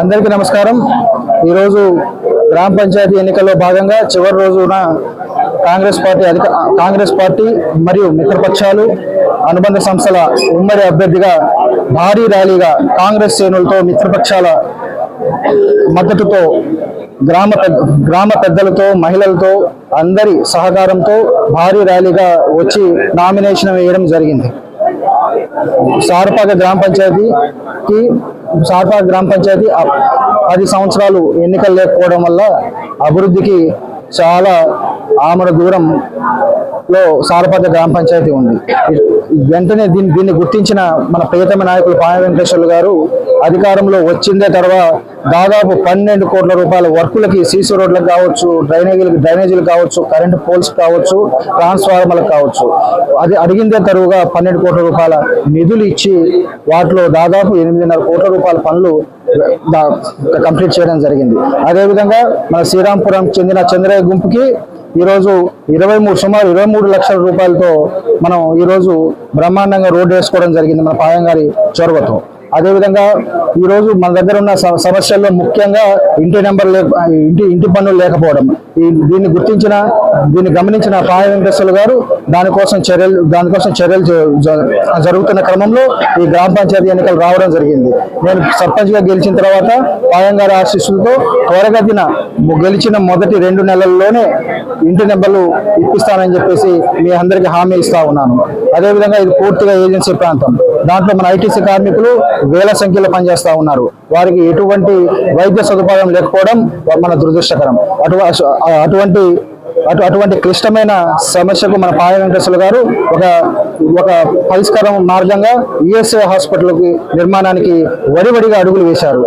అందరికీ నమస్కారం. ఈరోజు గ్రామ పంచాయతీ ఎన్నికల్లో భాగంగా చివరి రోజున కాంగ్రెస్ పార్టీ అధిక కాంగ్రెస్ పార్టీ మరియు మిత్రపక్షాలు అనుబంధ సంస్థల ఉమ్మడి అభ్యర్థిగా భారీ ర్యాలీగా కాంగ్రెస్ శ్రేణులతో మిత్రపక్షాల మద్దతుతో గ్రామ పెద్ద గ్రామ పెద్దలతో మహిళలతో అందరి సహకారంతో భారీ ర్యాలీగా వచ్చి నామినేషన్ వేయడం జరిగింది. సారపాక గ్రామ పంచాయతీకి సారపాక గ్రామ పంచాయతీ పది సంవత్సరాలు ఎన్నికలు లేకపోవడం వల్ల అభివృద్ధికి చాలా ఆమడ దూరంలో సారపద్ర గ్రామ పంచాయతీ ఉంది. వెంటనే దీన్ని దీన్ని గుర్తించిన మన ప్రియతమ నాయకులు పాయ వెంకటేశ్వర్లు గారు అధికారంలో వచ్చిందే తర్వాత దాదాపు పన్నెండు కోట్ల రూపాయల వర్కులకి సీసీ రోడ్లకు కావచ్చు డ్రైనేజీలకు డ్రైనేజీలు కావచ్చు కరెంటు పోల్స్ కావచ్చు ట్రాన్స్ఫార్మర్లకు కావచ్చు. అది అడిగిందే తరువుగా పన్నెండు కోట్ల రూపాయల నిధులు ఇచ్చి వాటిలో దాదాపు ఎనిమిదిన్నర కోట్ల రూపాయల పనులు కంప్లీట్ చేయడం జరిగింది. అదేవిధంగా మన శ్రీరాంపురం చెందిన చంద్రయ్య గుంపుకి ఈరోజు ఇరవై మూడు సుమారు ఇరవై మూడు లక్షల రూపాయలతో మనం ఈరోజు బ్రహ్మాండంగా రోడ్డు వేసుకోవడం జరిగింది మన పాయం గారి చొరవతో. అదేవిధంగా ఈరోజు మన దగ్గర ఉన్న స- సమస్యల్లో ముఖ్యంగా ఇంటి నెంబర్ లేక ఇంటి ఇంటి పన్నులు లేకపోవడం. దీన్ని గుర్తించిన దీన్ని గమనించిన పాయ వెంకటేశ్వర గారు దానికోసం చర్యలు దానికోసం చర్యలు జరుగుతున్న క్రమంలో ఈ గ్రామ పంచాయతీ ఎన్నికలు రావడం జరిగింది. నేను సర్పంచ్గా గెలిచిన తర్వాత పాయంగారి ఆశీస్సులతో త్వరగతిన గెలిచిన మొదటి రెండు నెలల్లోనే ఇంటి నెంబర్లు ఇప్పిస్తానని చెప్పేసి మీ అందరికీ హామీ ఇస్తా ఉన్నాను. అదేవిధంగా ఇది పూర్తిగా ఏజెన్సీ ప్రాంతం. దాంట్లో మన ఐటీసీ కార్మికులు వేల సంఖ్యలో పనిచేస్తూ ఉన్నారు. వారికి ఎటువంటి వైద్య సదుపాయం లేకపోవడం మన దురదృష్టకరం. అటు అటువంటి అటు అటువంటి క్లిష్టమైన సమస్యకు మన పాయ వెంకటేశ్వర గారు ఒక ఒక పరిష్కారం మార్గంగా ఈఎస్ఐ హాస్పిటల్కి నిర్మాణానికి వడివడిగా అడుగులు వేశారు.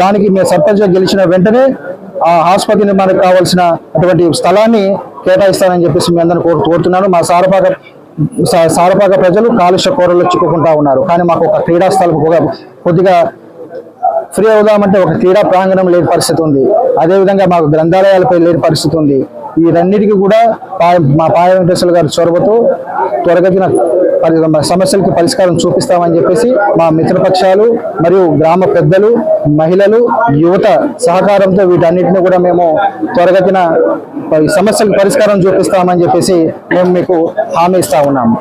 దానికి మేము సర్పంచ్గా గెలిచిన వెంటనే ఆ ఆసుపత్రి నిర్మాణానికి కావాల్సిన అటువంటి స్థలాన్ని కేటాయిస్తానని చెప్పేసి మీ అందరిని కోరు కోరుతున్నాను. మా సారపాక సారపాక ప్రజలు కాలుష్య కూరల్లో చిక్కుకుంటా ఉన్నారు. కానీ మాకు ఒక క్రీడా స్థలం కొద్దిగా ఫ్రీ అవుదామంటే ఒక క్రీడా ప్రాంగణం లేని పరిస్థితి ఉంది. అదేవిధంగా మాకు గ్రంథాలయాలపై లేని పరిస్థితి ఉంది. ఈ రెండింటికి కూడా మా పాయ వెంకటేశ్వర గారి చొరవతో త్వరగతిన సమస్యలకు పరిష్కారం చూపిస్తామని చెప్పేసి మా మిత్రపక్షాలు మరియు గ్రామ పెద్దలు మహిళలు యువత సహకారంతో వీటన్నిటిని కూడా మేము త్వరగతిన సమస్యలకు పరిష్కారం చూపిస్తామని చెప్పేసి మేము మీకు హామీ ఇస్తా ఉన్నాము.